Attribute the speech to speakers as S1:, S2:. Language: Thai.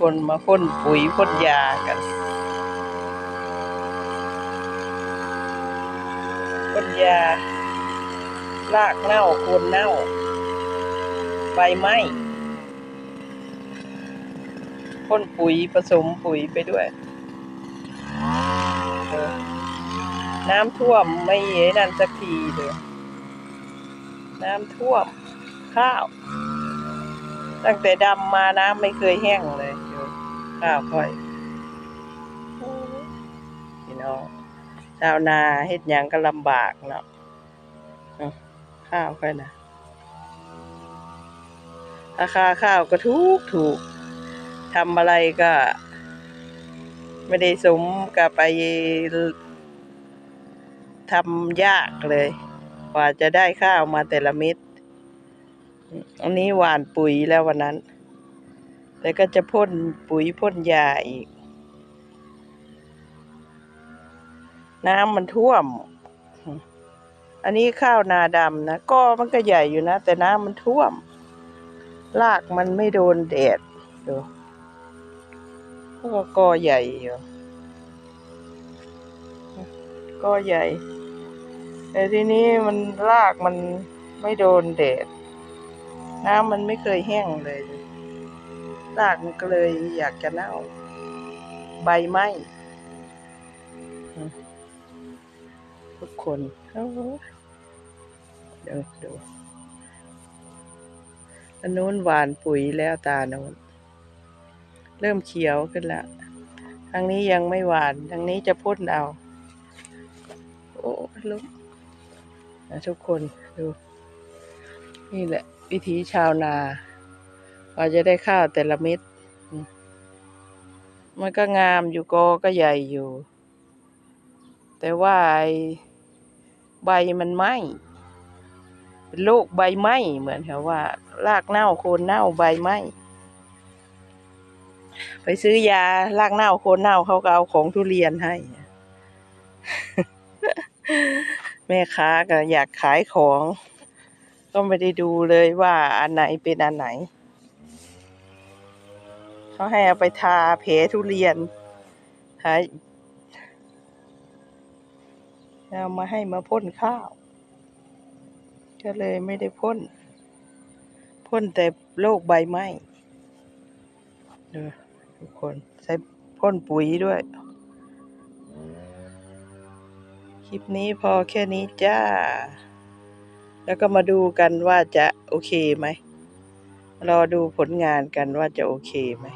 S1: คนมาพ่นปุ๋ยพ่นยากันพ่นยา รากเน่าโคนเน่า ใบไหม้พ่นปุ๋ยผสมปุ๋ยไปด้วย น้ำท่วมไม่เยนันสักทีเลยน้ำท่วมข้าว ตั้งแต่ดำมาน้ำไม่เคยแห้งเลย ข้าวค่อยพี่น้องชาวนาเฮ็ดหยังก็ลำบากเนาะข้าวค่อยนะราคาข้าวก็ถูกถูกทำอะไรก็ ไม่ได้สมกับไปทำยากเลย กว่าจะได้ข้าวมาแต่ละเม็ดอันนี้หวานปุ๋ยแล้ววันนั้น แต่ก็จะพ่นปุ๋ยพ่นยาอีก น้ำมันท่วม อันนี้ข้าวนาดำนะก็มันก็ใหญ่อยู่นะ แต่น้ำมันท่วม รากมันไม่โดนแดดดูก็กอใหญ่อยู่กอใหญ่ แต่ทีนี้มันรากมันไม่โดนแดด น้ำมันไม่เคยแห้งเลย รากมันก็เลยอยากจะเน่า ใบไหม้ทุกคนโอ้โหเดี๋ยวดูอันนู้นหวานปุ๋ยแล้วตาโน้น เริ่มเขียวขึ้นแล้วทางนี้ยังไม่หวานทางนี้จะพ่นเอา โอ้ลุกทุกคนดู นี่แหละ วิถีชาวนา พอจะได้ข้าวแต่ละเม็ด มันก็งามอยู่กอก็ใหญ่อยู่ แต่ว่าไอ้ใบมันไหมเป็นโรคใบไหมเหมือนเขาว่า รากเน่าโคนเน่าใบไหมไปซื้อยา รากเน่าโคนเน่าเขาก็เอาของทุเรียนให้ แม่ค้าก็อยากขายของ ก็ไม่ได้ดูเลยว่าอันไหนเป็นอันไหน เขาให้เอาไปทาแผลทุเรียนหายเอามาให้มาพ่นข้าว ก็เลยไม่ได้พ่น พ่นแต่โรคใบไม้ดูทุกคนใช้พ่นปุ๋ยด้วย คลิปนี้พอแค่นี้จ้า แล้วก็มาดูกันว่าจะโอเคไหม รอดูผลงานกันว่าจะโอเคไหม